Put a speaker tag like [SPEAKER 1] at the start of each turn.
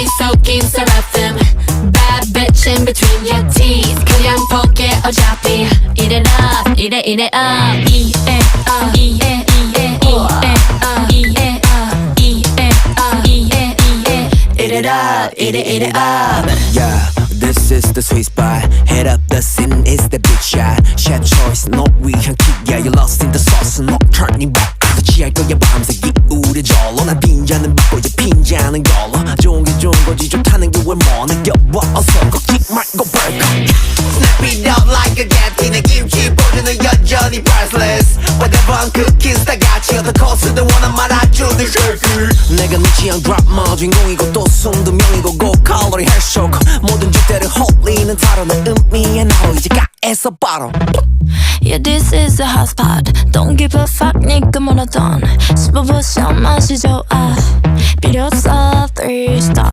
[SPEAKER 1] 이 속인 seraphim Bad bitch in between your teeth 그냥 볼게 어차피 이래 up 이래 이래 up 이에 up 이에 이에 이에 up 이에 up 이에 up 이에 이에 이래 up 이래 이래 up
[SPEAKER 2] Yeah, this is the sweet spot. Head up the scene is the big shot. Share choice, no 위한 kick. Yeah, you lost in the sauce. No turning back. 취할 거야 밤새 기울여 절로 난 빈자는 받고 이제 빈자는 걸로 좋은 게 좋은 거지 좋다는 게 왜 뭐 느껴봐 어서 걷지 말고 벌컥
[SPEAKER 3] Snap it up like a gat 내 김치 보류는 여전히 priceless Whatever I'm cooking 다 같이 어떤 코스든 원한 말아주는 shaker
[SPEAKER 2] 내가 네 취향 드라마 주인공이고 또 숨도 명이고 고칼로리 헬쇼크 모든 주대를 홀리는 타로는 의미의 나로 이제 가에서 바로
[SPEAKER 4] Yeah, this is a house pod. Don't give a fuck, 니가 뭐라던. 씹어보셔 마시죠, 아.